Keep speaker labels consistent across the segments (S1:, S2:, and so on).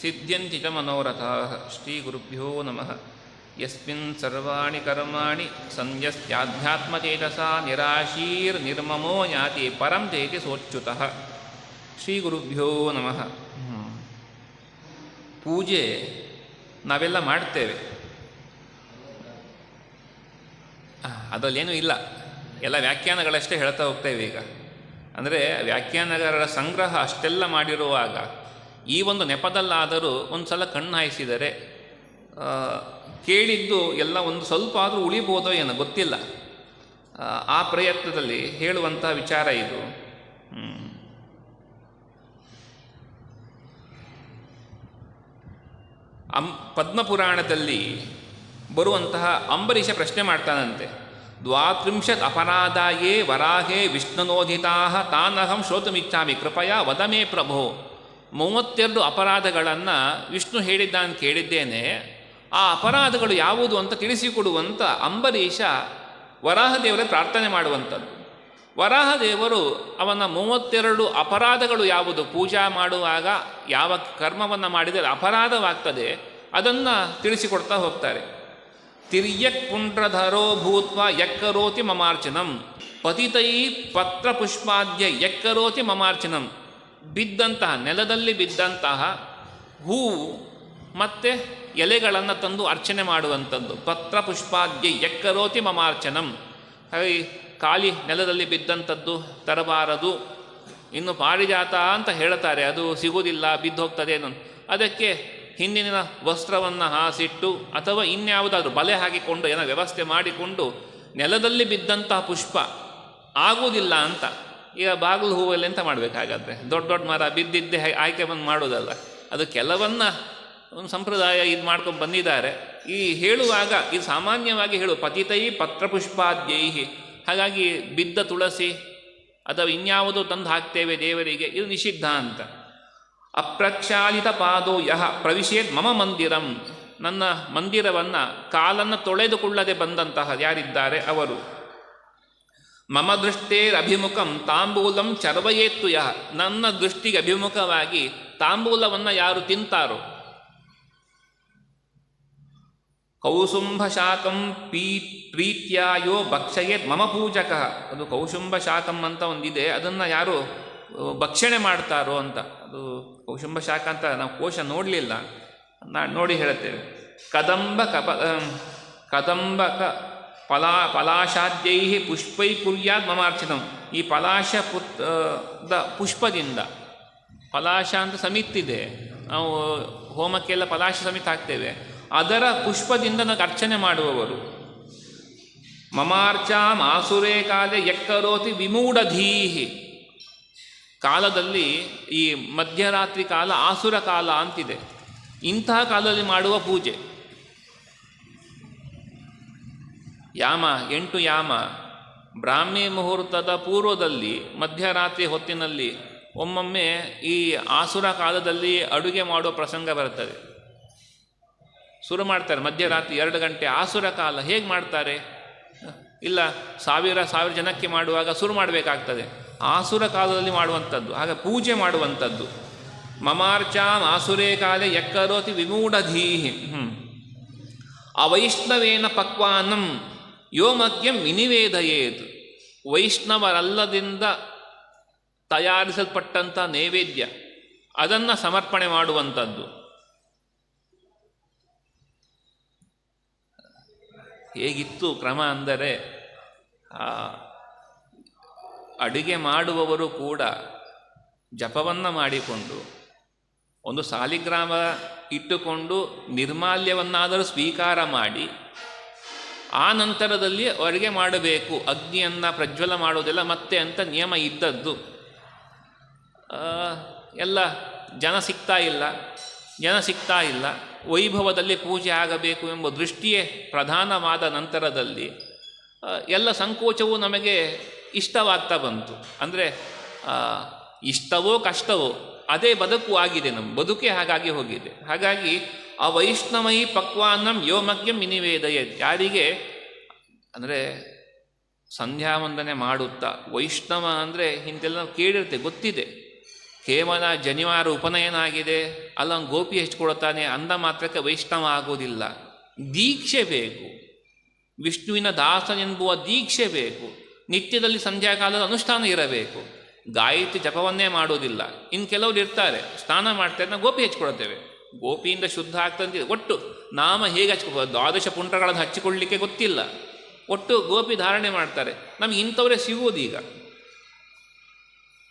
S1: ಸಿದ್ಧ್ಯಂತಿ ಚ ಶ್ರೀ ಗುರುಭ್ಯೋ ನಮಃ. ಯಸ್ಮಿನ್ ಸರ್ವಾಣಿ ಕರ್ಮಾಣಿ ನಿರಾಶೀರ್ ನಿರ್ಮಮೋ ಯಾತಿ ಪರಂ ಚೇತಿ ಸೋಚ್ಯುತಃ. ಶ್ರೀಗುರುಭ್ಯೋ ನಮಃ. ಹ್ಮ್. ಪೂಜೆ ನಾವೆಲ್ಲ ಮಾಡ್ತೇವೆ. ಅದರಲ್ಲೇನೂ ಇಲ್ಲ. ಎಲ್ಲ ವ್ಯಾಖ್ಯಾನಗಳಷ್ಟೇ ಹೇಳ್ತಾ ಹೋಗ್ತೇವೆ ಈಗ. ಅಂದರೆ ವ್ಯಾಖ್ಯಾನಗಾರರ ಸಂಗ್ರಹ ಅಷ್ಟೆಲ್ಲ ಮಾಡಿರುವಾಗ ಈ ಒಂದು ನೆಪದಲ್ಲಾದರೂ ಒಂದು ಸಲ ಕಣ್ಣು ಹಾಯಿಸಿದರೆ ಕೇಳಿದ್ದು ಎಲ್ಲ ಒಂದು ಸ್ವಲ್ಪ ಆದರೂ ಉಳಿಬೋದೋ ಏನೋ ಗೊತ್ತಿಲ್ಲ. ಆ, ಪ್ರಯತ್ನದಲ್ಲಿ ಹೇಳುವಂಥ ವಿಚಾರ ಇದು. ಅಂ ಪದ್ಮಪುರಾಣದಲ್ಲಿ ಬರುವಂತಹ ಅಂಬರೀಷ ಪ್ರಶ್ನೆ ಮಾಡ್ತಾನಂತೆ. ದ್ವಾತ್ರಿಂಶತ್ ಅಪರಾಧಾಯೇ ವರಾಹೇ ವಿಷ್ಣುನೋದಿತಾ ತಾನಹಂ ಶ್ರೋತುಮಿಚ್ಛಾಮಿ ಕೃಪಯ ವದಮೇ ಪ್ರಭೋ. ಮೂವತ್ತೆರಡು ಅಪರಾಧಗಳನ್ನು ವಿಷ್ಣು ಹೇಳಿದ್ದಾನೆ ಕೇಳಿದ್ದೇನೆ. ಆ ಅಪರಾಧಗಳು ಯಾವುದು ಅಂತ ತಿಳಿಸಿಕೊಡುವಂಥ ಅಂಬರೀಷ ವರಾಹದೇವರೇ ಪ್ರಾರ್ಥನೆ ಮಾಡುವಂಥದ್ದು. ವರಾಹದೇವರು ಅವನ ಮೂವತ್ತೆರಡು ಅಪರಾಧಗಳು ಯಾವುದು? ಪೂಜಾ ಮಾಡುವಾಗ ಯಾವ ಕರ್ಮವನ್ನು ಮಾಡಿದರೆ ಅಪರಾಧವಾಗ್ತದೆ, ಅದನ್ನು ತಿಳಿಸಿಕೊಡ್ತಾ ಹೋಗ್ತಾರೆ. ತಿರ್ಯಕ್ ಪುಂಡ್ರಧರೋ ಭೂತ್ವ ಯಕ್ಕರೋತಿ ಮಮಾರ್ಚನಂ ಪತಿತೈ ಪತ್ರ ಪುಷ್ಪಾದ್ಯ ಯಕ್ಕರೋತಿ ಮಮಾರ್ಚನಂ ಬಿದ್ದಂತಹ, ನೆಲದಲ್ಲಿ ಬಿದ್ದಂತಹ ಹೂವು ಮತ್ತು ಎಲೆಗಳನ್ನು ತಂದು ಅರ್ಚನೆ ಮಾಡುವಂಥದ್ದು. ಪತ್ರ ಪುಷ್ಪಾದ್ಯ ಎಕ್ಕರೋತಿ ಮಮಾರ್ಚನಂ. ಹಾಗೆ ಖಾಲಿ ನೆಲದಲ್ಲಿ ಬಿದ್ದಂಥದ್ದು ತರಬಾರದು. ಇನ್ನು ಪಾರಿಜಾತ ಅಂತ ಹೇಳ್ತಾರೆ ಅದು ಸಿಗುವುದಿಲ್ಲ ಬಿದ್ದು ಹೋಗ್ತದೆ ಅದಕ್ಕೆ ಹಿಂದಿನ ವಸ್ತ್ರವನ್ನು ಹಾಸಿಟ್ಟು ಅಥವಾ ಇನ್ಯಾವುದಾದ್ರೂ ಬಲೆ ಹಾಕಿಕೊಂಡು ಏನೋ ವ್ಯವಸ್ಥೆ ಮಾಡಿಕೊಂಡು ನೆಲದಲ್ಲಿ ಬಿದ್ದಂತಹ ಪುಷ್ಪ ಆಗುವುದಿಲ್ಲ ಅಂತ. ಈಗ ಬಾಗಿಲು ಹೂವಲ್ಲಿ ಎಂತ ಮಾಡಬೇಕಾಗತ್ತೆ ದೊಡ್ಡ ದೊಡ್ಡ ಮರ ಬಿದ್ದಿದ್ದೆ ಆಯ್ಕೆ ಬಂದು ಮಾಡೋದಲ್ಲ ಅದು ಕೆಲವನ್ನ ಒಂದು ಸಂಪ್ರದಾಯ ಇದು ಮಾಡ್ಕೊಂಡು ಬಂದಿದ್ದಾರೆ. ಈ ಹೇಳುವಾಗ ಇದು ಸಾಮಾನ್ಯವಾಗಿ ಹೇಳು, ಪತಿತೈ ಪತ್ರಪುಷ್ಪಾದ್ಯೈಹಿ ಹಾಗಾಗಿ ಬಿದ್ದ ತುಳಸಿ ಅಥವಾ ಇನ್ಯಾವುದೋ ತಂದು ಹಾಕ್ತೇವೆ ದೇವರಿಗೆ, ಇದು ನಿಷಿದ್ಧ ಅಂತ. ಅಪ್ರಕ್ಷಾಲಿತ ಪಾದೋ ಯಹ ಪ್ರವಿಶೇತ್ ಮಮ ಮಂದಿರಂ. ನನ್ನ ಮಂದಿರವನ್ನು ಕಾಲನ್ನು ತೊಳೆದುಕೊಳ್ಳದೆ ಬಂದಂತಹ ಯಾರಿದ್ದಾರೆ? ಅವರು. ಮಮ ದೃಷ್ಟೇರಭಿಮುಖಂ ತಾಂಬೂಲಂ ಚರ್ವಯೇತ್ತು ಯಹ ನನ್ನ ದೃಷ್ಟಿಗೆ ಅಭಿಮುಖವಾಗಿ ತಾಂಬೂಲವನ್ನು ಯಾರು ತಿಂತಾರೋ? ಕೌಸುಂಭ ಶಾಕಂ ಪೀ ಪ್ರೀತ್ಯಾಯೋ ಭಕ್ಷಯೇತ್ ಮಮ ಪೂಜಕ. ಅದು ಕೌಶುಂಭ ಶಾಕಂ ಅಂತ ಒಂದಿದೆ. ಅದನ್ನು ಯಾರು ಭಕ್ಷಣೆ ಮಾಡ್ತಾರೋ ಅಂತ. ಅದು ಕೌಶುಂಭ ಶಾಖ ಅಂತ ನಾವು ಕೋಶ ನೋಡಲಿಲ್ಲ. ನಾ ನೋಡಿ ಹೇಳುತ್ತೇವೆ ಕದಂಬ ಕಪ ಕದಂಬ ಕದಂಬಕ ಫಲಾ ಪಲಾಶಾದ್ಯೈ ಪುಷ್ಪೈ ಕುರ್ಯಾದ್ ಮಮಾರ್ಚಿತಂ ಈ ಪಲಾಶ ಪುತ್ ದ ಪುಷ್ಪದಿಂದ. ಪಲಾಶ ಅಂತ ಸಮಿತಿದೆ ನಾವು ಹೋಮಕ್ಕೆಲ್ಲ ಪಲಾಶ ಸಮಿತಿ ಹಾಕ್ತೇವೆ. ಅದರ ಪುಷ್ಪದಿಂದ ನಾವು ಅರ್ಚನೆ ಮಾಡುವವರು. ಮಮಾರ್ಚ ಮಾಸುರೇ ಕಾಲೆ ಎಕ್ಕರೋತಿ ವಿಮೂಢಧೀಹಿ. ಕಾಲದಲ್ಲಿ ಈ ಮಧ್ಯರಾತ್ರಿ ಕಾಲ ಆಸುರ ಕಾಲ ಅಂತಿದೆ. ಇಂತಹ ಕಾಲದಲ್ಲಿ ಮಾಡುವ ಪೂಜೆ. ಯಾಮ, ಎಂಟು ಯಾಮ. ಬ್ರಾಹ್ಮಿ ಮುಹೂರ್ತದ ಪೂರ್ವದಲ್ಲಿ, ಮಧ್ಯರಾತ್ರಿ ಹೊತ್ತಿನಲ್ಲಿ, ಒಮ್ಮೊಮ್ಮೆ ಈ ಆಸುರ ಕಾಲದಲ್ಲಿ ಅಡುಗೆ ಮಾಡುವ ಪ್ರಸಂಗ ಬರುತ್ತದೆ. ಶುರು ಮಾಡ್ತಾರೆ, ಮಧ್ಯರಾತ್ರಿ ಎರಡು ಗಂಟೆ ಆಸುರ ಕಾಲ. ಹೇಗೆ ಮಾಡ್ತಾರೆ? ಇಲ್ಲ, ಸಾವಿರ ಸಾವಿರ ಜನಕ್ಕೆ ಮಾಡುವಾಗ ಶುರು ಮಾಡಬೇಕಾಗ್ತದೆ. ಆಸುರ ಕಾಲದಲ್ಲಿ ಮಾಡುವಂಥದ್ದು ಹಾಗೆ ಪೂಜೆ ಮಾಡುವಂಥದ್ದು. ಮಮಾರ್ಚಾಂ ಆಸುರೇ ಕಾಲೆ ಎಕ್ಕರೋತಿ ವಿಮೂಢಧೀಹಿ. ಅವೈಷ್ಣವೇನ ಪಕ್ವಾನಂ ಯೋ ಮದ್ಯಂ ವೈಷ್ಣವರಲ್ಲದಿಂದ ತಯಾರಿಸಲ್ಪಟ್ಟಂಥ ನೈವೇದ್ಯ, ಅದನ್ನು ಸಮರ್ಪಣೆ ಮಾಡುವಂಥದ್ದು ಹೇಗಿತ್ತು ಕ್ರಮ ಅಂದರೆ ಅಡುಗೆ ಮಾಡುವವರು ಕೂಡ ಜಪವನ್ನು ಮಾಡಿಕೊಂಡು, ಒಂದು ಸಾಲಿಗ್ರಾಮ ಇಟ್ಟುಕೊಂಡು ನಿರ್ಮಾಲ್ಯವನ್ನಾದರೂ ಸ್ವೀಕಾರ ಮಾಡಿ ಆ ನಂತರದಲ್ಲಿ ಅಡುಗೆ ಮಾಡಬೇಕು. ಅಗ್ನಿಯನ್ನು ಪ್ರಜ್ವಲ ಮಾಡೋದೆಲ್ಲ ಮತ್ತೆ ಅಂತ ನಿಯಮ ಇದ್ದದ್ದು. ಎಲ್ಲ ಜನ ಸಿಗ್ತಾ ಇಲ್ಲ. ಜನ ಸಿಗ್ತಾ ಇಲ್ಲ. ವೈಭವದಲ್ಲಿ ಪೂಜೆ ಆಗಬೇಕು ಎಂಬ ದೃಷ್ಟಿಯೇ ಪ್ರಧಾನವಾದ ನಂತರದಲ್ಲಿ ಎಲ್ಲ ಸಂಕೋಚವೂ ನಮಗೆ ಇಷ್ಟವಾಗ್ತಾ ಬಂತು. ಅಂದರೆ ಇಷ್ಟವೋ ಕಷ್ಟವೋ ಅದೇ ಬದುಕು ಆಗಿದೆ ನಮ್ಮ ಬದುಕೇ ಹಾಗಾಗಿ ಹೋಗಿದೆ. ಹಾಗಾಗಿ ಆ ವೈಷ್ಣವೈ ಪಕ್ವಾನಂ ಯೋಮಗ್ಯಂ ಮಿನಿವೇದಯ ಯಾರಿಗೆ? ಅಂದರೆ ಸಂಧ್ಯಾ ವಂದನೆ ಮಾಡುತ್ತಾ. ವೈಷ್ಣವ ಅಂದರೆ ಹಿಂದೆಲ್ಲ ನಾವು ಕೇಳಿರ್ತೇವೆ ಗೊತ್ತಿದೆ. ಕೇವಲ ಜನಿವಾರ ಉಪನಯನ ಆಗಿದೆ ಅಲ್ಲ ಗೋಪಿ ಎಷ್ಟು ಕೊಡುತ್ತಾನೆ ಅಂದ ಮಾತ್ರಕ್ಕೆ ವೈಷ್ಣವ ಆಗೋದಿಲ್ಲ. ದೀಕ್ಷೆ ಬೇಕು. ವಿಷ್ಣುವಿನ ದಾಸನೆಂಬುವ ದೀಕ್ಷೆ ಬೇಕು. ನಿತ್ಯದಲ್ಲಿ ಸಂಧ್ಯಾಕಾಲದ ಅನುಷ್ಠಾನ ಇರಬೇಕು. ಗಾಯತ್ರಿ ಜಪವನ್ನೇ ಮಾಡೋದಿಲ್ಲ. ಇನ್ನು ಕೆಲವರು ಇರ್ತಾರೆ, ಸ್ನಾನ ಮಾಡ್ತಾರೆ, ನಾವು ಗೋಪಿ ಹಚ್ಕೊಳ್ತೇವೆ ಗೋಪಿಯಿಂದ ಶುದ್ಧ ಆಗ್ತಂತ ಒಟ್ಟು ನಾಮ ಹೇಗೆ ಹಚ್ಕೋ ದ್ವಾದಶ ಪುಂಡ್ರಗಳನ್ನು ಹಚ್ಚಿಕೊಳ್ಳಲಿಕ್ಕೆ ಗೊತ್ತಿಲ್ಲ. ಒಟ್ಟು ಗೋಪಿ ಧಾರಣೆ ಮಾಡ್ತಾರೆ. ನಮ್ಗೆ ಇಂಥವರೇ ಸಿಗುವುದೀಗ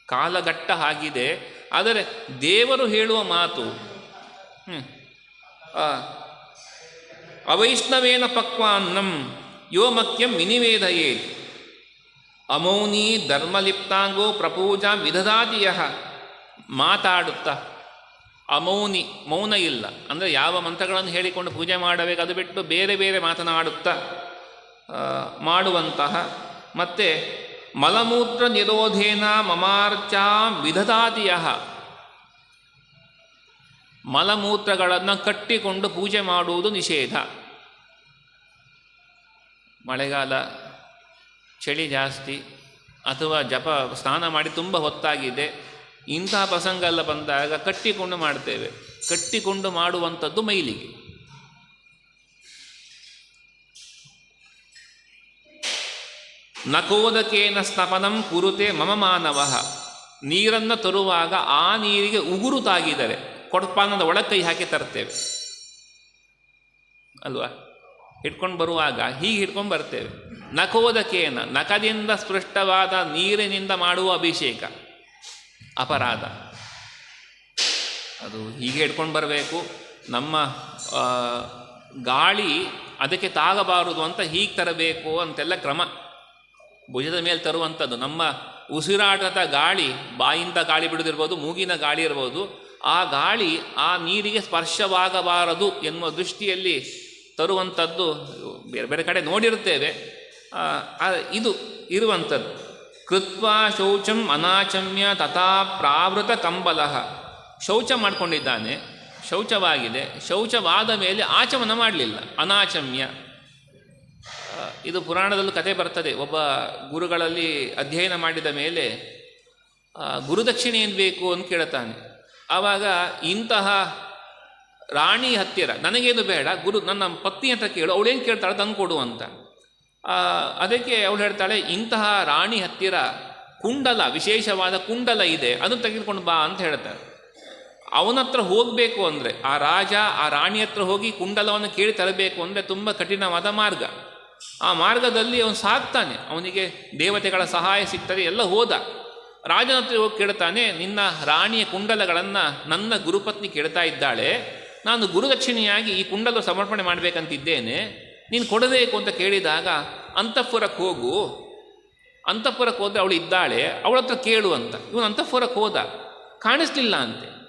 S1: ಕಾಲಘಟ್ಟ ಆಗಿದೆ, ಆದರೆ ದೇವರು ಹೇಳುವ ಮಾತು ಅವೈಷ್ಣವೇನ ಪಕ್ವಾನ್ನಂ ಯೋ ಮಕ್ಯಂ ವಿನಿವೇದಯೇ. ಅಮೌನಿ ಧರ್ಮಲಿಪ್ತಾಂಗೋ ಪ್ರಪೂಜಾ ವಿಧದಾದಿಯ ಮಾತಾಡುತ್ತಾ ಅಮೌನಿ, ಮೌನ ಇಲ್ಲ. ಅಂದರೆ ಯಾವ ಮಂತ್ರಗಳನ್ನು ಹೇಳಿಕೊಂಡು ಪೂಜೆ ಮಾಡಬೇಕು ಅದು ಬಿಟ್ಟು ಬೇರೆ ಬೇರೆ ಮಾತನಾಡುತ್ತಾ ಮಾಡುವಂತಹ. ಮತ್ತು, ಮಲಮೂತ್ರ ನಿರೋಧೇನ ಮಮಾರ್ಚಾ ವಿಧದಾದಿಯ ಮಲಮೂತ್ರಗಳನ್ನು ಕಟ್ಟಿಕೊಂಡು ಪೂಜೆ ಮಾಡುವುದು ನಿಷೇಧ. ಮಳೆಗಾಲ, ಚಳಿ ಜಾಸ್ತಿ, ಅಥವಾ ಜಪ, ಸ್ನಾನ ಮಾಡಿ ತುಂಬ ಹೊತ್ತಾಗಿದೆ. ಇಂತಹ ಪ್ರಸಂಗ ಎಲ್ಲ ಬಂದಾಗ ಕಟ್ಟಿಕೊಂಡು ಮಾಡ್ತೇವೆ. ಕಟ್ಟಿಕೊಂಡು ಮಾಡುವಂಥದ್ದು ಮೈಲಿಗೆ. ನಕೋದಕೇನ ಸ್ತಪನಂ ಕುರುತೆ ಮಮ ಮಾನವ. ನೀರನ್ನು ತರುವಾಗ ಆ ನೀರಿಗೆ ಉಗುರು ತಾಗಿದರೆ ಕೊಡಪಾನದ ಒಳ ಕೈ ಹಾಕಿ ತರ್ತೇವೆ. ಅಲ್ವಾ? ಹಿಡ್ಕೊಂಡು ಬರುವಾಗ ಹೀಗೆ ಹಿಡ್ಕೊಂಡು ಬರ್ತೇವೆ. ನಕೋದಕೇನ ನಖದಿಂದ ಸ್ಪೃಷ್ಟವಾದ ನೀರಿನಿಂದ ಮಾಡುವ ಅಭಿಷೇಕ. ಅಪರಾಧ. ಅದು ಹೀಗೆ ಇಟ್ಕೊಂಡು ಬರಬೇಕು. ನಮ್ಮ ಗಾಳಿ ಅದಕ್ಕೆ ತಾಗಬಾರದು ಅಂತ ಹೀಗೆ ತರಬೇಕು ಅಂತೆಲ್ಲ ಕ್ರಮ. ಭುಜದ ಮೇಲೆ ತರುವಂಥದ್ದು. ನಮ್ಮ ಉಸಿರಾಟದ ಗಾಳಿ, ಬಾಯಿಂದ ಗಾಳಿ ಬಿಡೋದಿರ್ಬೋದು, ಮೂಗಿನ ಗಾಳಿ ಇರ್ಬೋದು, ಆ ಗಾಳಿ ಆ ನೀರಿಗೆ ಸ್ಪರ್ಶವಾಗಬಾರದು ಎನ್ನುವ ದೃಷ್ಟಿಯಲ್ಲಿ ತರುವಂಥದ್ದು ಬೇರೆ ಬೇರೆ ಕಡೆ ನೋಡಿರುತ್ತೇವೆ. ಇದು ಇರುವಂಥದ್ದು. ಕೃತ್ವಾ ಶೌಚಂ ಅನಾಚಮ್ಯ ತಥಾ ಪ್ರಾವೃತ ಕಂಬಲ. ಶೌಚ ಮಾಡಿಕೊಂಡಿದ್ದಾನೆ, ಶೌಚವಾಗಿದೆ, ಶೌಚವಾದ ಮೇಲೆ ಆಚಮನ ಮಾಡಲಿಲ್ಲ, ಅನಾಚಮ್ಯ. ಇದು ಪುರಾಣದಲ್ಲೂ ಕತೆ ಬರ್ತದೆ, ಒಬ್ಬ ಗುರುಗಳಲ್ಲಿ ಅಧ್ಯಯನ ಮಾಡಿದ ಮೇಲೆ ಗುರುದಕ್ಷಿಣೆ ಏನು ಬೇಕು ಅಂತ ಕೇಳ್ತಾನೆ. ಆವಾಗ ಇಂತಹ ರಾಣಿ ಹತ್ತಿರ, ನನಗೇನು ಬೇಡ, ಗುರು ನನ್ನ ಪತ್ನಿ ಅಂತ ಕೇಳು, ಅವಳೇನು ಕೇಳ್ತಾಳೆ ತಂದು ಕೊಡು ಅಂತ. ಅದಕ್ಕೆ ಅವಳು ಹೇಳ್ತಾಳೆ, ಇಂತಹ ರಾಣಿ ಹತ್ತಿರ ಕುಂಡಲ, ವಿಶೇಷವಾದ ಕುಂಡಲ ಇದೆ, ಅದನ್ನು ತೆಗೆದುಕೊಂಡು ಬಾ ಅಂತ ಹೇಳ್ತಾರೆ ಅವನತ್ರ ಹೋಗಬೇಕು ಅಂದರೆ, ಆ ರಾಜ, ಆ ರಾಣಿ ಹತ್ರ ಹೋಗಿ ಕುಂಡಲವನ್ನು ಕೇಳಿ ತರಬೇಕು ಅಂದರೆ ತುಂಬ ಕಠಿಣವಾದ ಮಾರ್ಗ. ಆ ಮಾರ್ಗದಲ್ಲಿ ಅವನು ಸಾಕ್ತಾನೆ, ಅವನಿಗೆ ದೇವತೆಗಳ ಸಹಾಯ ಸಿಗ್ತದೆ, ಎಲ್ಲ ಹೋದ. ರಾಜನ ಹತ್ರ ಹೋಗಿ ಕೇಳ್ತಾನೆ, ನಿನ್ನ ರಾಣಿಯ ಕುಂಡಲಗಳನ್ನು ನನ್ನ ಗುರುಪತ್ನಿ ಕೇಳ್ತಾ ಇದ್ದಾಳೆ, ನಾನು ಗುರುದಕ್ಷಿಣೆಯಾಗಿ ಈ ಕುಂಡಲ ಸಮರ್ಪಣೆ ಮಾಡಬೇಕಂತಿದ್ದೇನೆ ನೀನು ಕೊಡಬೇಕು ಅಂತ ಕೇಳಿದಾಗ ಅಂತಃಪುರಕ್ಕೆ ಹೋಗು. ಅಂತಃಪುರಕ್ಕೆ ಹೋದರೆ ಅವಳು ಇದ್ದಾಳೆ, ಅವಳ ಹತ್ರ ಕೇಳು ಅಂತ. ಇವನು ಅಂತಃಪುರಕ್ಕೆ ಹೋದ. ಕಾಣಿಸ್ಲಿಲ್ಲ ಅಂತೆ.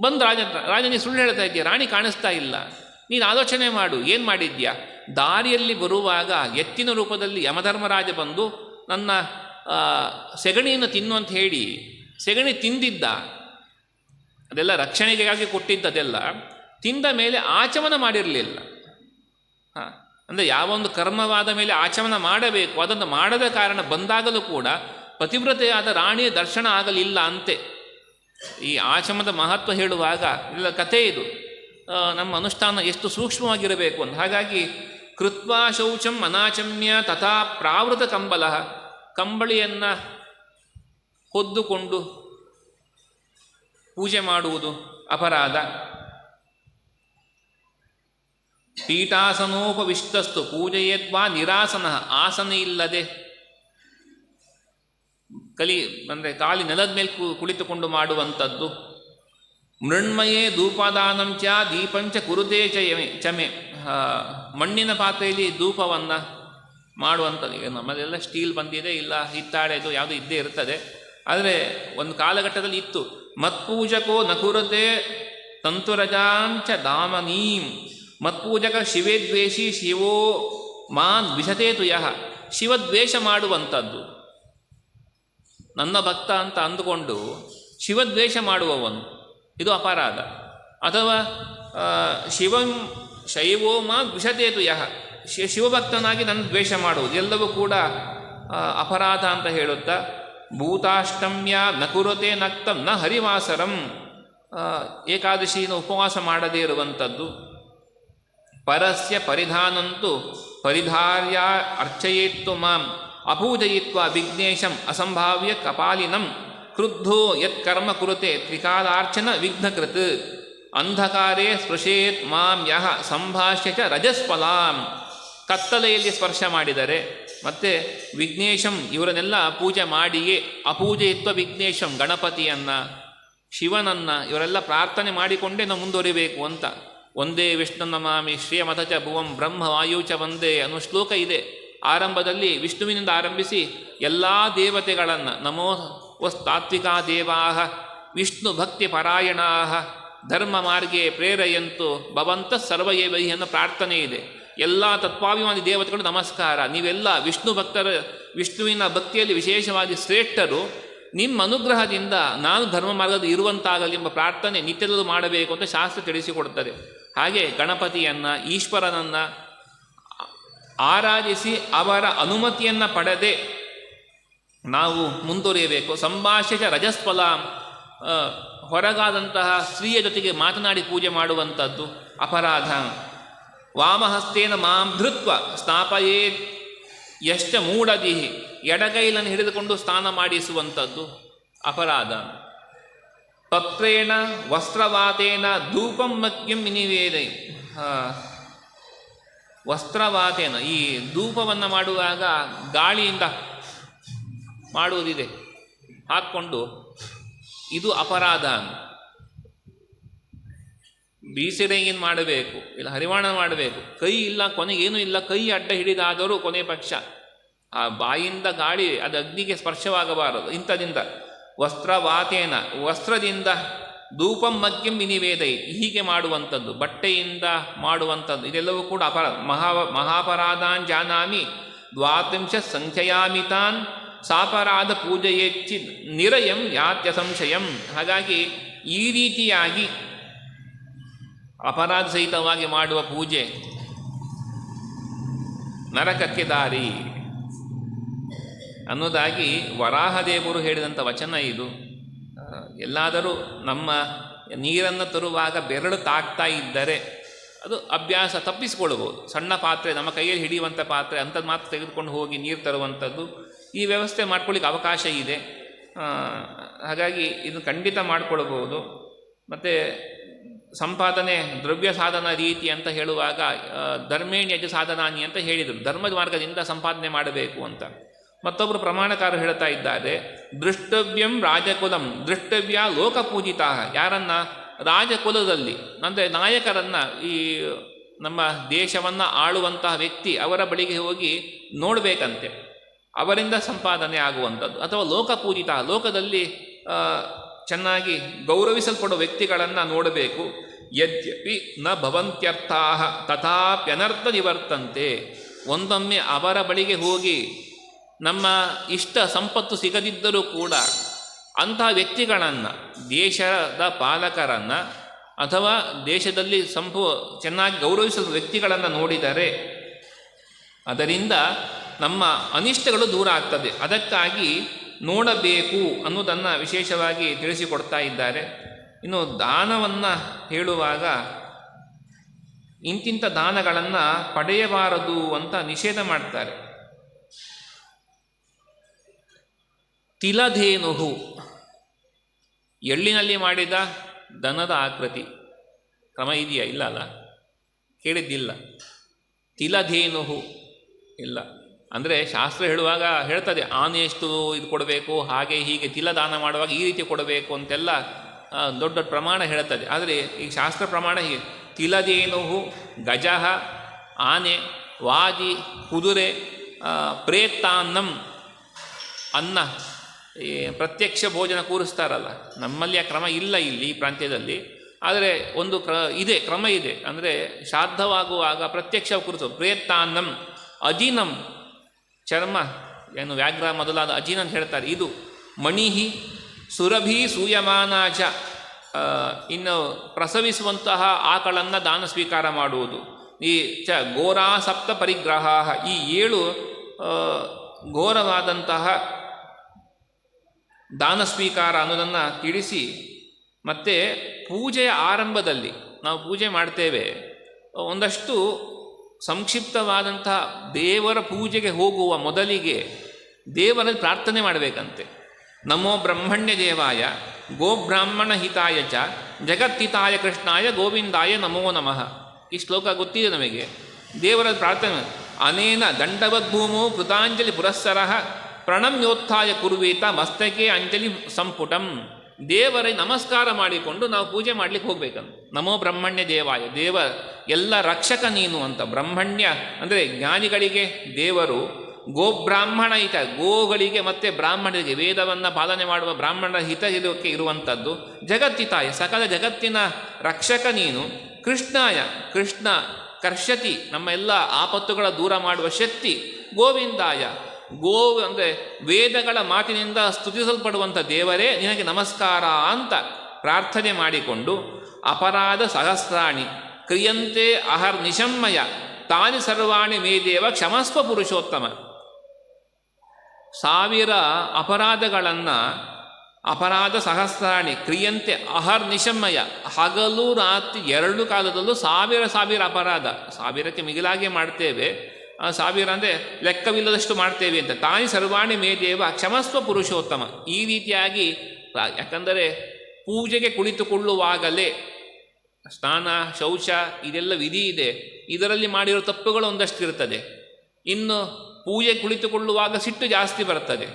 S1: ಬಂದು ರಾಜ ರಾಜ ನೀನು ಸುಳ್ಳು ಹೇಳ್ತಾ ಇದ್ದೀಯ? ರಾಣಿ ಕಾಣಿಸ್ತಾ ಇಲ್ಲ. ನೀನು ಆಲೋಚನೆ ಮಾಡು, ಏನು ಮಾಡಿದ್ಯಾ? ದಾರಿಯಲ್ಲಿ ಬರುವಾಗ ಎತ್ತಿನ ರೂಪದಲ್ಲಿ ಯಮಧರ್ಮರಾಜ ಬಂದು ನನ್ನ ಸೆಗಣಿಯನ್ನು ತಿನ್ನು ಅಂತ ಹೇಳಿ, ಸೆಗಣಿ ತಿಂದಿದ್ದ. ಅದೆಲ್ಲ ರಕ್ಷಣೆಗಾಗಿ ಕೊಟ್ಟಿದ್ದದೆಲ್ಲ. ತಿಂದ ಮೇಲೆ ಆಚಮನ ಮಾಡಿರಲಿಲ್ಲ. ಹಾಂ. ಅಂದರೆ ಯಾವೊಂದು ಕರ್ಮವಾದ ಮೇಲೆ ಆಚಮನ ಮಾಡಬೇಕು, ಅದನ್ನು ಮಾಡದ ಕಾರಣ ಬಂದಾಗಲೂ ಕೂಡ ಪತಿವ್ರತೆಯಾದ ರಾಣಿಯ ದರ್ಶನ ಆಗಲಿಲ್ಲ ಅಂತೆ. ಈ ಆಚಮದ ಮಹತ್ವ ಹೇಳುವಾಗ ಇಲ್ಲ ಕಥೆ ಇದು. ನಮ್ಮ ಅನುಷ್ಠಾನ ಎಷ್ಟು ಸೂಕ್ಷ್ಮವಾಗಿರಬೇಕು ಅಂತ. ಹಾಗಾಗಿ ಕೃತ್ವಾ ಶೌಚಂ ಅನಾಚಮ್ಯ ತಥಾ ಪ್ರಾವೃತ ಕಂಬಲ, ಕಂಬಳಿಯನ್ನು ಹೊದ್ದುಕೊಂಡು ಪೂಜೆ ಮಾಡುವುದು ಅಪರಾಧ. ಪೀಠಾಸನೋಪವಿಷ್ಟಸ್ತು, ಪೂಜೆಯತ್ವಾ ನಿರಾಸನ, ಆಸನ ಇಲ್ಲದೆ. ಕಲಿ, ಅಂದರೆ ಕಾಲಿ ನೆಲದ ಮೇಲೆ ಕುಳಿತುಕೊಂಡು ಮಾಡುವಂಥದ್ದು. ಮೃಣ್ಮಯೇ ಧೂಪದಾನಂಚ ದೀಪಂಚ ಕುರುತೆ ಚಮೆ. ಚಮೆ ಮಣ್ಣಿನ ಪಾತ್ರೆಯಲ್ಲಿ ಧೂಪವನ್ನು ಮಾಡುವಂಥದ್ದು. ಈಗ ನಮ್ಮಲ್ಲೆಲ್ಲ ಸ್ಟೀಲ್ ಬಂದಿದೆ, ಇಲ್ಲ ಹಿತ್ತಾಳೆದು ಯಾವುದು ಇದ್ದೇ ಇರ್ತದೆ. ಆದರೆ ಒಂದು ಕಾಲಘಟ್ಟದಲ್ಲಿ ಇತ್ತು. ಮತ್ಪೂಜಕೋ ನಕುರತೆ ತಂತುರಜಾಂಚ ದಾಮನೀಂ. ಮತ್ಪೂಜಕ ಶಿವೇದ್ವೇಷಿ ಶಿವೋ ಮಾನ್ ವಿಷತೇತು ಯಹ. ಶಿವದ್ವೇಷ ಮಾಡುವಂಥದ್ದು. ನನ್ನ ಭಕ್ತ ಅಂತ ಅಂದುಕೊಂಡು ಶಿವದ್ವೇಷ ಮಾಡುವವನು. ಇದು ಅಪರಾಧ. ಅಥವಾ ಶಿವಂ ಶೈವೋ ಮಾ ದ್ವಿಷತೇತು ಯಹ. ಶಿವಭಕ್ತನಾಗಿ ನನ್ನ ದ್ವೇಷ ಮಾಡುವುದು. ಎಲ್ಲವೂ ಕೂಡ ಅಪರಾಧ ಅಂತ ಹೇಳುತ್ತಾ, ಭೂತಾಷ್ಟಮ್ಯ ನ ಕುರುತೆ ನಕ್ತಂ ನ ಹರಿವಾಸರಂ. ಏಕಾದಶಿಯನ್ನು ಉಪವಾಸ ಮಾಡದೇ ಇರುವಂಥದ್ದು. ಪರಸ್ಯ ಪರಿಧಾನಂತು ಪರಿಧಾರ್ಯ ಅರ್ಚಯಿತ್ತು ಮಾಂ, ಅಪೂಜಯಿತ್ವ ವಿಘ್ನೇಶಂ ಅಸಂಭಾವ್ಯ ಕಪಾಲಿನಂ, ಕ್ರುದ್ಧೋ ಯತ್ಕರ್ಮ ಕುರುತೆ ತ್ರಿಕಾಲಾರ್ಚನ ವಿಘ್ನಕೃತ್, ಅಂಧಕಾರೇ ಸ್ಪೃಶೇತ್ ಮಾಂ ಯಹ ಸಂಭಾಷ್ಯ ಚ ರಜಸ್ಫಲಾಂ. ಕತ್ತಲೆಯಲ್ಲಿ ಸ್ಪರ್ಶ ಮಾಡಿದರೆ, ಮತ್ತೆ ವಿಘ್ನೇಶಂ ಇವರನ್ನೆಲ್ಲ ಪೂಜೆ ಮಾಡಿಯೇ ಅಪೂಜಯಿತ್ವ ವಿಘ್ನೇಶಂ ಗಣಪತಿಯನ್ನ, ಶಿವನನ್ನ ಇವರೆಲ್ಲ ಪ್ರಾರ್ಥನೆ ಮಾಡಿಕೊಂಡೇ ನಾವು ಮುಂದುವರಿಬೇಕು ಅಂತ. ಒಂದೇ ವಿಷ್ಣು ನಮಾಮಿ ಶ್ರೀಯಮತ ಚ ಭುವಂ ಬ್ರಹ್ಮ ವಾಯು ಚ ಒಂದೇ ಅನ್ನೋ ಶ್ಲೋಕ ಇದೆ. ಆರಂಭದಲ್ಲಿ ವಿಷ್ಣುವಿನಿಂದ ಆರಂಭಿಸಿ ಎಲ್ಲ ದೇವತೆಗಳನ್ನು ನಮೋ ವಸ್ತಾತ್ವಿಕಾ ದೇವಾ ವಿಷ್ಣು ಭಕ್ತಿ ಪರಾಯಣಾ ಧರ್ಮ ಮಾರ್ಗೆ ಪ್ರೇರೆಯಂತು ಭವಂತ ಸರ್ವಯೇವೈ ಅನ್ನೋ ಪ್ರಾರ್ಥನೆ ಇದೆ. ಎಲ್ಲ ತತ್ವಾಭಿಮಾನಿ ದೇವತೆಗಳು ನಮಸ್ಕಾರ. ನೀವೆಲ್ಲ ವಿಷ್ಣು ಭಕ್ತರ ವಿಷ್ಣುವಿನ ಭಕ್ತಿಯಲ್ಲಿ ವಿಶೇಷವಾಗಿ ಶ್ರೇಷ್ಠರು. ನಿಮ್ಮ ಅನುಗ್ರಹದಿಂದ ನಾನು ಧರ್ಮ ಮಾರ್ಗದಲ್ಲಿ ಇರುವಂತಾಗಲಿ ಎಂಬ ಪ್ರಾರ್ಥನೆ ನಿತ್ಯದಲ್ಲೂ ಮಾಡಬೇಕು ಅಂತ ಶಾಸ್ತ್ರ ತಿಳಿಸಿಕೊಡುತ್ತದೆ. ಹಾಗೆ ಗಣಪತಿಯನ್ನು, ಈಶ್ವರನನ್ನು ಆರಾಧಿಸಿ ಅವರ ಅನುಮತಿಯನ್ನು ಪಡೆದೇ ನಾವು ಮುಂದುವರಿಯಬೇಕು. ಸಂಭಾಷಿತ ರಜಸ್ಫಲ ಹೊರಗಾದಂತಹ ಸ್ತ್ರೀಯ ಜೊತೆಗೆ ಮಾತನಾಡಿ ಪೂಜೆ ಮಾಡುವಂಥದ್ದು ಅಪರಾಧ. ವಾಮಹಸ್ತೇನ ಮಾಂ ಧೃತ್ವ ಸ್ಥಾಪಯೇ ಎಷ್ಟ ಮೂಡದಿಹಿ, ಎಡಗೈಲನ್ನು ಹಿಡಿದುಕೊಂಡು ಸ್ನಾನ ಮಾಡಿಸುವಂಥದ್ದು ಅಪರಾಧ. ಪತ್ರೇಣ ವಸ್ತ್ರವಾತೇನ ಧೂಪಂ ಮಕ್ಯಂ ನಿವೇದೆ ವಸ್ತ್ರವಾತೇನ ಈ ಧೂಪವನ್ನು ಮಾಡುವಾಗ ಗಾಳಿಯಿಂದ ಮಾಡುವುದಿದೆ. ಹಾಕ್ಕೊಂಡು ಇದು ಅಪರಾಧ ಬೀಸಿರೆಂಗಿನ ಮಾಡಬೇಕು? ಇಲ್ಲ ಹರಿವಾಣ ಮಾಡಬೇಕು. ಕೈ ಇಲ್ಲ ಕೊನೆಗೇನು ಇಲ್ಲ, ಕೈ ಅಡ್ಡ ಹಿಡಿದಾದರೂ ಕೊನೆ ಪಕ್ಷ. ಆ ಬಾಯಿಂದ ಗಾಳಿ, ಅದು ಅಗ್ನಿಗೆ ಸ್ಪರ್ಶವಾಗಬಾರದು ಇಂಥದಿಂದ. ವಸ್ತ್ರವಾತೇನ, ವಸ್ತ್ರದಿಂದ ಧೂಪಂ ಮಗ್ಯಂ ವಿನಿವೇದೈ, ಹೀಗೆ ಮಾಡುವಂಥದ್ದು, ಬಟ್ಟೆಯಿಂದ ಮಾಡುವಂಥದ್ದು, ಇದೆಲ್ಲವೂ ಕೂಡ ಅಪರಾಧ ಮಹಾ, ಮಹಾಪರಾಧಾನ್ ಜಾನಾಮಿ, ದ್ವಾತ್ರಿಂಶ ಸಂಖ್ಯಯಾಮಿತಾನ್, ಸಾಪರಾಧ ಪೂಜೆಯೆಚ್ಚಿ ನಿರಯಂ ಯಾತ್ಯ ಸಂಶಯಂ. ಹಾಗಾಗಿ ಈ ರೀತಿಯಾಗಿ ಅಪರಾಧ ಸಹಿತವಾಗಿ ಮಾಡುವ ಪೂಜೆ ನರಕಕ್ಕೆ ದಾರಿ. ಅನ್ನೋದಾಗಿ ವರಾಹದೇವರು ಹೇಳಿದಂಥ ವಚನ ಇದು. ಎಲ್ಲಾದರೂ ನಮ್ಮ ನೀರನ್ನು ತರುವಾಗ ಬೆರಳು ತಾಕ್ತಾ ಇದ್ದರೆ ಅದು ಅಭ್ಯಾಸ ತಪ್ಪಿಸಿಕೊಳ್ಬೋದು ಸಣ್ಣ ಪಾತ್ರೆ, ನಮ್ಮ ಕೈಯಲ್ಲಿ ಹಿಡಿಯುವಂಥ ಪಾತ್ರೆ ಅಂಥದ್ದು ಮಾತ್ರ ತೆಗೆದುಕೊಂಡು ಹೋಗಿ ನೀರು ತರುವಂಥದ್ದು ಈ ವ್ಯವಸ್ಥೆ ಮಾಡ್ಕೊಳ್ಳಿಕ್ಕೆ ಅವಕಾಶ ಇದೆ. ಹಾಗಾಗಿ ಇದನ್ನು ಖಂಡಿತ ಮಾಡಿಕೊಳ್ಬೋದು ಮತ್ತು ಸಂಪಾದನೆ, ದ್ರವ್ಯ ಸಾಧನ ರೀತಿ ಅಂತ ಹೇಳುವಾಗ ಧರ್ಮೇಣ್ಯಜ ಸಾಧನಾನಿ ಅಂತ ಹೇಳಿದರು. ಧರ್ಮದ ಮಾರ್ಗದಿಂದ ಸಂಪಾದನೆ ಮಾಡಬೇಕು ಅಂತ. ಮತ್ತೊಬ್ಬರು ಪ್ರಮಾಣಕಾರ ಹೇಳ್ತಾ ಇದ್ದಾರೆ, ದೃಷ್ಟವ್ಯಂ ರಾಜಕುಲಂ, ದೃಷ್ಟವ್ಯ ಲೋಕಪೂಜಿತ. ಯಾರನ್ನ? ರಾಜಕುಲದಲ್ಲಿ, ಅಂದರೆ ನಾಯಕರನ್ನು ಈ ನಮ್ಮ ದೇಶವನ್ನು ಆಳುವಂತಹ ವ್ಯಕ್ತಿ ಅವರ ಬಳಿಗೆ ಹೋಗಿ ನೋಡಬೇಕಂತೆ. ಅವರಿಂದ ಸಂಪಾದನೆ ಆಗುವಂಥದ್ದು, ಅಥವಾ ಲೋಕಪೂಜಿತ, ಲೋಕದಲ್ಲಿ ಚೆನ್ನಾಗಿ ಗೌರವಿಸಲ್ಪಡುವ ವ್ಯಕ್ತಿಗಳನ್ನು ನೋಡಬೇಕು. ಯದ್ಯಪಿ ನ ಭವಂತ್ಯರ್ಥಾ, ತಥಾಪ್ಯನರ್ಥ ನಿವರ್ತಂತೆ. ಒಂದೊಮ್ಮೆ ಅವರ ಬಳಿಗೆ ಹೋಗಿ ನಮ್ಮ ಇಷ್ಟ ಸಂಪತ್ತು ಸಿಗದಿದ್ದರೂ ಕೂಡ ಅಂತಹ ವ್ಯಕ್ತಿಗಳನ್ನು, ದೇಶದ ಪಾಲಕರನ್ನು ಅಥವಾ ದೇಶದಲ್ಲಿ ಸಂಪು, ಚೆನ್ನಾಗಿ ಗೌರವಿಸಿದ ವ್ಯಕ್ತಿಗಳನ್ನು ನೋಡಿದರೆ ಅದರಿಂದ ನಮ್ಮ ಅನಿಷ್ಟಗಳು ದೂರ ಆಗ್ತದೆ. ಅದಕ್ಕಾಗಿ ನೋಡಬೇಕು ಅನ್ನೋದನ್ನು ವಿಶೇಷವಾಗಿ ತಿಳಿಸಿಕೊಡ್ತಾ ಇದ್ದಾರೆ. ಇನ್ನು ದಾನವನ್ನು ಹೇಳುವಾಗ ಇಂತಿಂಥ ದಾನಗಳನ್ನು ಪಡೆಯಬಾರದು ಅಂತ ನಿಷೇಧ ಮಾಡ್ತಾರೆ. ತಿಲಧೇನುಹು. ಎಳ್ಳಿನಲ್ಲಿ ಮಾಡಿದ ದನದ ಆಕೃತಿ. ಕ್ರಮ ಇದೆಯಾ? ಇಲ್ಲ ಅಲ್ಲ? ಕೇಳಿದ್ದಿಲ್ಲ. ತಿಲಧೇನುಹು. ಇಲ್ಲ. ಅಂದರೆ ಶಾಸ್ತ್ರ ಹೇಳುವಾಗ ಹೇಳ್ತದೆ ಆನೆ ಎಷ್ಟು ಇದು ಕೊಡಬೇಕು, ಹಾಗೆ ಹೀಗೆ ತಿಲದಾನ ಮಾಡುವಾಗ ಈ ರೀತಿ ಕೊಡಬೇಕು ಅಂತೆಲ್ಲ ದೊಡ್ಡ ಪ್ರಮಾಣ ಹೇಳ್ತದೆ. ಆದರೆ ಈ ಶಾಸ್ತ್ರ ಪ್ರಮಾಣ ಹೀಗೆ. ತಿಲದೇನುಹು ಗಜಃ ಆನೆ ವಾಜಿ ಕುದುರೆ ಪ್ರೇತಾನ್ನಂ, ಅನ್ನ. ಈ ಪ್ರತ್ಯಕ್ಷ ಭೋಜನ ಕೂರಿಸ್ತಾರಲ್ಲ, ನಮ್ಮಲ್ಲಿ ಆ ಕ್ರಮ ಇಲ್ಲ ಇಲ್ಲಿ ಈ ಪ್ರಾಂತ್ಯದಲ್ಲಿ. ಆದರೆ ಒಂದು ಕ್ರ, ಇದೆ, ಕ್ರಮ ಇದೆ. ಅಂದರೆ ಶ್ರಾದ್ದವಾಗುವಾಗ ಪ್ರತ್ಯಕ್ಷ ಕುರಿತು ಪ್ರೇತಾನ್ನಂ ಅಜಿನಂ, ಚರ್ಮ, ಏನು ವ್ಯಾಘ್ರ ಮೊದಲಾದ ಅಜಿನ್ ಅಂತ ಹೇಳ್ತಾರೆ. ಇದು ಮಣಿಹಿ ಸುರಭಿ ಸೂಯಮಾನಾಚ ಇನ್ನು ಪ್ರಸವಿಸುವಂತಹ ಆಕಳನ್ನು ದಾನ ಸ್ವೀಕಾರ ಮಾಡುವುದು. ಈ ಚ, ಘೋರಾ ಸಪ್ತ ಪರಿಗ್ರಹ ಈ ಏಳು ಘೋರವಾದಂತಹ ದಾನ ಸ್ವೀಕಾರ ಅನ್ನೋದನ್ನು ತಿಳಿಸಿ ಮತ್ತು ಪೂಜೆಯ ಆರಂಭದಲ್ಲಿ ನಾವು ಪೂಜೆ ಮಾಡ್ತೇವೆ. ಒಂದಷ್ಟು ಸಂಕ್ಷಿಪ್ತವಾದಂತಹ ದೇವರ ಪೂಜೆಗೆ ಹೋಗುವ ಮೊದಲಿಗೆ ದೇವರಲ್ಲಿ ಪ್ರಾರ್ಥನೆ ಮಾಡಬೇಕಂತೆ. ನಮೋ ಬ್ರಹ್ಮಣ್ಯ ದೇವಾಯ ಗೋಬ್ರಾಹ್ಮಣ ಹಿತಾಯ ಚ ಜಗತ್ತಿತಾಯ ಕೃಷ್ಣಾಯ, ಗೋವಿಂದಾಯ ನಮೋ ನಮಃ. ಈ ಶ್ಲೋಕ ಗೊತ್ತಿದೆ ನಮಗೆ. ದೇವರ ಪ್ರಾರ್ಥನೆ ಅನೇನ ದಂಡವದ್ಭೂಮೋ ಕೃತಾಂಜಲಿ ಪುರಸ್ಸರ. ಪ್ರಣಮ್ಯೋತ್ಥಾಯ ಕುರುವೇತ ಮಸ್ತಕೆ ಅಂಜಲಿ ಸಂಪುಟಂ. ದೇವರೇ ನಮಸ್ಕಾರ ಮಾಡಿಕೊಂಡು ನಾವು ಪೂಜೆ ಮಾಡ್ಲಿಕ್ಕೆ ಹೋಗ್ಬೇಕಂತ. ನಮೋ ಬ್ರಹ್ಮಣ್ಯ ದೇವಾಯ, ದೇವ ಎಲ್ಲ ರಕ್ಷಕ ನೀನು ಅಂತ. ಬ್ರಹ್ಮಣ್ಯ ಅಂದರೆ ಜ್ಞಾನಿಗಳಿಗೆ, ದೇವರು ಗೋಬ್ರಾಹ್ಮಣ ಹಿತ, ಗೋಗಳಿಗೆ ಮತ್ತೆ ಬ್ರಾಹ್ಮಣರಿಗೆ ವೇದವನ್ನು ಪಾಲನೆ ಮಾಡುವ ಬ್ರಾಹ್ಮಣರ ಹಿತ ಇರೋಕ್ಕೆ ಇರುವಂಥದ್ದು ಜಗತ್ತಿತಾಯ, ಸಕಲ ಜಗತ್ತಿನ ರಕ್ಷಕ ನೀನು. ಕೃಷ್ಣಾಯ, ಕೃಷ್ಣ ಕರ್ಷತಿ, ನಮ್ಮ ಎಲ್ಲ ಆಪತ್ತುಗಳ ದೂರ ಮಾಡುವ ಶಕ್ತಿ. ಗೋವಿಂದಾಯ ಗೋ ಅಂದರೆ ವೇದಗಳ ಮಾತಿನಿಂದ ಸ್ತುತಿಸಲ್ಪಡುವಂಥ ದೇವರೇ, ನಿನಗೆ ನಮಸ್ಕಾರ ಅಂತ ಪ್ರಾರ್ಥನೆ ಮಾಡಿಕೊಂಡು, ಅಪರಾಧ ಸಹಸ್ರಾಣಿ, ಕ್ರಿಯಂತೆ ಅಹರ್ ನಿಶಮ್ಮಯ, ತಾನಿ ಸರ್ವಾಣಿ ಮೇ ದೇವ ಕ್ಷಮಸ್ವ ಪುರುಷೋತ್ತಮ. ಸಾವಿರ ಅಪರಾಧಗಳನ್ನು ಅಪರಾಧ ಸಹಸ್ರಾಣಿ, ಕ್ರಿಯಂತೆ ಅಹರ್ ನಿಶಮ್ಮಯ, ಹಗಲು ರಾತ್ರಿ ಎರಡು ಕಾಲದಲ್ಲೂ ಸಾವಿರ ಸಾವಿರ ಅಪರಾಧ, ಸಾವಿರಕ್ಕೆ ಮಿಗಿಲಾಗೆ ಮಾಡ್ತೇವೆ. ಆ ಸಾವಿರ ಅಂದರೆ ಲೆಕ್ಕವಿಲ್ಲದಷ್ಟು ಮಾಡ್ತೇವೆ ಅಂತ. ತಾಯಿ ಸರ್ವಾಣಿ ಮೇ ದೇವ ಕ್ಷಮಸ್ವ ಪುರುಷೋತ್ತಮ. ಈ ರೀತಿಯಾಗಿ ಯಾಕಂದರೆ ಪೂಜೆಗೆ ಕುಳಿತುಕೊಳ್ಳುವಾಗಲೇ ಸ್ನಾನ ಶೌಚ ಇದೆಲ್ಲ ವಿಧಿ ಇದೆ. ಇದರಲ್ಲಿ ಮಾಡಿರೋ ತಪ್ಪುಗಳು ಒಂದಷ್ಟು ಇರ್ತದೆ ಇನ್ನು ಪೂಜೆ ಕುಳಿತುಕೊಳ್ಳುವಾಗ ಸಿಟ್ಟು ಜಾಸ್ತಿ ಬರ್ತದೆ.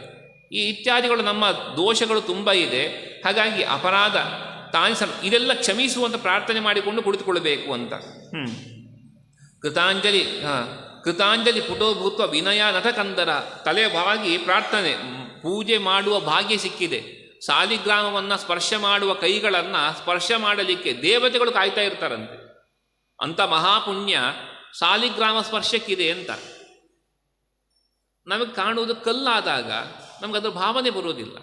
S1: ಈ ಇತ್ಯಾದಿಗಳು ನಮ್ಮ ದೋಷಗಳು ತುಂಬ ಇದೆ. ಹಾಗಾಗಿ ಅಪರಾಧ ತಾನು ಸರ್ ಇದೆಲ್ಲ ಕ್ಷಮಿಸುವಂತ ಪ್ರಾರ್ಥನೆ ಮಾಡಿಕೊಂಡು ಕುಳಿತುಕೊಳ್ಳಬೇಕು ಅಂತ. ಹ್ಞೂ ಕೃತಾಂಜಲಿ ಹಾಂ. ಕೃತಾಂಜಲಿ ಪುಟೋಭೂತ್ವ ವಿನಯ ನಟಕಂದರ ತಲೆ ಬಾಗಿ ಪ್ರಾರ್ಥನೆ, ಪೂಜೆ ಮಾಡುವ ಭಾಗ್ಯ ಸಿಕ್ಕಿದೆ. ಸಾಲಿಗ್ರಾಮವನ್ನು ಸ್ಪರ್ಶ ಮಾಡುವ ಕೈಗಳನ್ನು ಸ್ಪರ್ಶ ಮಾಡಲಿಕ್ಕೆ ದೇವತೆಗಳು ಕಾಯ್ತಾ ಇರ್ತಾರಂತೆ. ಅಂಥ ಮಹಾಪುಣ್ಯ ಸಾಲಿಗ್ರಾಮ ಸ್ಪರ್ಶಕ್ಕಿದೆ ಅಂತ. ನಮಗೆ ಕಾಣುವುದು ಕಲ್ಲಾದಾಗ ಅದರ ಭಾವನೆ ಬರುವುದಿಲ್ಲ.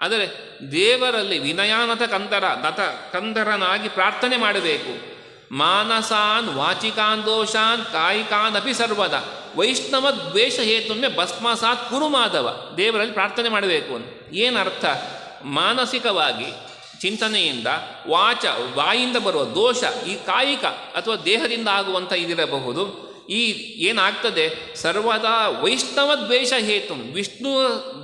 S1: ಆದರೆ ದೇವರಲ್ಲಿ ವಿನಯಾನತ ಕಂದರ ದತ ಕಂದರನಾಗಿ ಪ್ರಾರ್ಥನೆ ಮಾಡಬೇಕು. ಮಾನಸಾನ್, ವಾಚಿಕಾನ್, ದೋಷಾನ್, ಕಾಯಿಕಾನ್ ಅಪಿ ಸರ್ವದ. ವೈಷ್ಣವ ದ್ವೇಷ ಹೇತುಮೆ ಭಸ್ಮಸಾತ್ ಕುರು ಮಾಧವ ದೇವರಲ್ಲಿ ಪ್ರಾರ್ಥನೆ ಮಾಡಬೇಕು ಅಂತ. ಏನರ್ಥ ಮಾನಸಿಕವಾಗಿ, ಚಿಂತನೆಯಿಂದ, ವಾಚ, ವಾಯಿಂದ ಬರುವ ದೋಷ, ಈ ಕಾಯಿಕ ಅಥವಾ ದೇಹದಿಂದ ಆಗುವಂಥ ಇದಿರಬಹುದು. ಈ ಏನಾಗ್ತದೆ? ಸರ್ವದಾ ವೈಷ್ಣವ ದ್ವೇಷ ಹೇತು. ವಿಷ್ಣು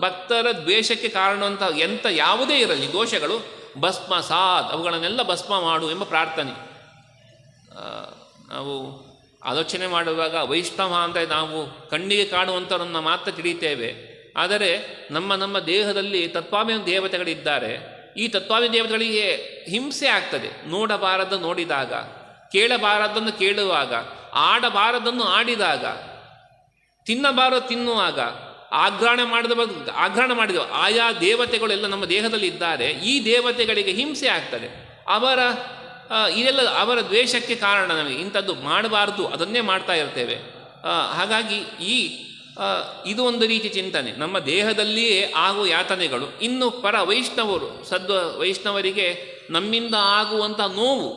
S1: ಭಕ್ತರ ದ್ವೇಷಕ್ಕೆ ಕಾರಣವಂಥ ಎಂಥ ಯಾವುದೇ ಇರಲಿ ದೋಷಗಳು ಭಸ್ಮ ಸಾತ್ ಅವುಗಳನ್ನೆಲ್ಲ ಭಸ್ಮ ಮಾಡು ಎಂಬ ಪ್ರಾರ್ಥನೆ. ನಾವು ಆಲೋಚನೆ ಮಾಡುವಾಗ ವೈಷ್ಣವ ಅಂದರೆ ನಾವು ಕಣ್ಣಿಗೆ ಕಾಣುವಂಥವರನ್ನು ಮಾತ್ರ ತಿಳಿತೇವೆ ಆದರೆ ನಮ್ಮ ನಮ್ಮ ದೇಹದಲ್ಲಿ ತತ್ವಾಮಿ ದೇವತೆಗಳಿದ್ದಾರೆ. ಈ ತತ್ವಾಮಿ ದೇವತೆಗಳಿಗೆ ಹಿಂಸೆ ಆಗ್ತದೆ. ನೋಡಬಾರದು ನೋಡಿದಾಗ, ಕೇಳಬಾರದನ್ನು ಕೇಳುವಾಗ, ಆಡಬಾರದನ್ನು ಆಡಿದಾಗ, ತಿನ್ನಬಾರದು ತಿನ್ನುವಾಗ ಆಗ್ರಹಣ ಮಾಡಿದ ಆಗ್ರಹಣ ಮಾಡಿದವು ಆಯಾ ದೇವತೆಗಳೆಲ್ಲ ನಮ್ಮ ದೇಹದಲ್ಲಿ ಇದ್ದಾರೆ ಈ ದೇವತೆಗಳಿಗೆ ಹಿಂಸೆ ಆಗ್ತದೆ. ಅವರ ಇದೆಲ್ಲ ಅವರ ದ್ವೇಷಕ್ಕೆ ಕಾರಣ ನಮಗೆ. ಇಂಥದ್ದು ಮಾಡಬಾರ್ದು, ಅದನ್ನೇ ಮಾಡ್ತಾ ಇರ್ತೇವೆ. ಹಾಗಾಗಿ ಈ ಇದು ಒಂದು ರೀತಿ ಚಿಂತನೆ. ನಮ್ಮ ದೇಹದಲ್ಲಿಯೇ ಆಗುವ ಯಾತನೆಗಳು, ಇನ್ನು ಪರ ವೈಷ್ಣವರು, ಸದ್ವ ವೈಷ್ಣವರಿಗೆ ನಮ್ಮಿಂದ ಆಗುವಂಥ ನೋವು,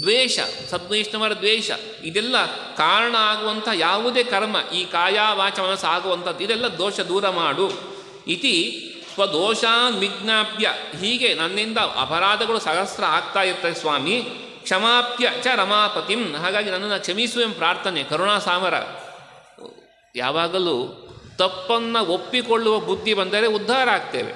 S1: ದ್ವೇಷ, ಸದ್ವೈಷ್ಣವರ ದ್ವೇಷ, ಇದೆಲ್ಲ ಕಾರಣ ಆಗುವಂಥ ಯಾವುದೇ ಕರ್ಮ, ಈ ಕಾಯ ವಾಚ ಮನಸ್ಸು ಆಗುವಂಥದ್ದು, ಇದೆಲ್ಲ ದೋಷ ದೂರ ಮಾಡು. ಇತಿ ಸ್ವದೋಷಾನ್ ವಿಜ್ಞಾಪ್ಯ. ಹೀಗೆ ನನ್ನಿಂದ ಅಪರಾಧಗಳು ಸಹಸ್ರ ಆಗ್ತಾ ಇರ್ತವೆ ಸ್ವಾಮಿ. ಕ್ಷಮಾಪ್ಯ ಚ ರಮಾಪತಿಂ. ಹಾಗಾಗಿ ನನ್ನನ್ನು ಕ್ಷಮಿಸು ಎಂಬ ಪ್ರಾರ್ಥನೆ. ಕರುಣಾ ಸಾಮರ, ಯಾವಾಗಲೂ ತಪ್ಪನ್ನು ಒಪ್ಪಿಕೊಳ್ಳುವ ಬುದ್ಧಿ ಬಂದರೆ ಉದ್ಧಾರ ಆಗ್ತೇವೆ.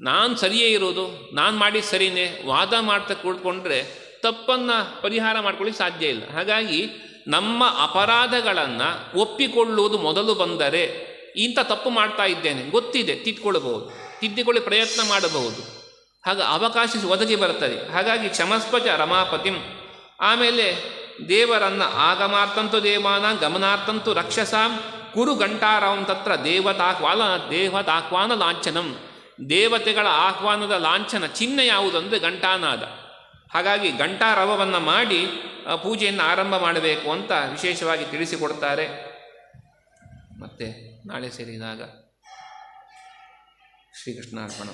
S1: ನಾನು ಸರಿಯೇ ಇರೋದು, ನಾನು ಮಾಡಿ ಸರಿನೇ, ವಾದ ಮಾಡ್ತಾ ಕೂತ್ಕೊಂಡ್ರೆ ತಪ್ಪನ್ನು ಪರಿಹಾರ ಮಾಡ್ಕೊಳ್ಳಿಕ್ಕೆ ಸಾಧ್ಯ ಇಲ್ಲ. ಹಾಗಾಗಿ ನಮ್ಮ ಅಪರಾಧಗಳನ್ನು ಒಪ್ಪಿಕೊಳ್ಳುವುದು ಮೊದಲು ಬಂದರೆ ಇಂಥ ತಪ್ಪು ಮಾಡ್ತಾ ಇದ್ದೇನೆ. ಗೊತ್ತಿದೆ ತಿದ್ದುಕೊಳ್ಳಬಹುದು ತಿದ್ದಿಕೊಳ್ಳಿ ಪ್ರಯತ್ನ ಮಾಡಬಹುದು. ಹಾಗೆ ಅವಕಾಶ ಒದಗಿ ಬರುತ್ತದೆ. ಹಾಗಾಗಿ ಕ್ಷಮಸ್ಪಚ ರಮಾಪತಿಂ. ಆಮೇಲೆ ದೇವರನ್ನ ಆಗಮಾರ್ಥಂತು ದೇವಾನ, ಗಮನಾರ್ಥಂತು ರಕ್ಷಸಾಂ, ಕುರು ಗಂಟಾರಾಂ ತತ್ರ ದೇವತಾಹ್ವಾಲ, ದೇವತಾಹ್ವಾನ ಲಾಂಛನಂ. ದೇವತೆಗಳ ಆಹ್ವಾನದ ಲಾಂಛನ ಚಿಹ್ನೆ ಯಾವುದಂದರೆ ಗಂಟಾನಾದ ಹಾಗಾಗಿ ಗಂಟಾರವವನ್ನು ಮಾಡಿ ಪೂಜೆಯನ್ನು ಆರಂಭ ಮಾಡಬೇಕು ಅಂತ ವಿಶೇಷವಾಗಿ ತಿಳಿಸಿಕೊಡ್ತಾರೆ. ಮತ್ತೆ ನಾಳೆ ಸೇರಿದಾಗ ಶ್ರೀಕೃಷ್ಣ ಅರ್ಪಣ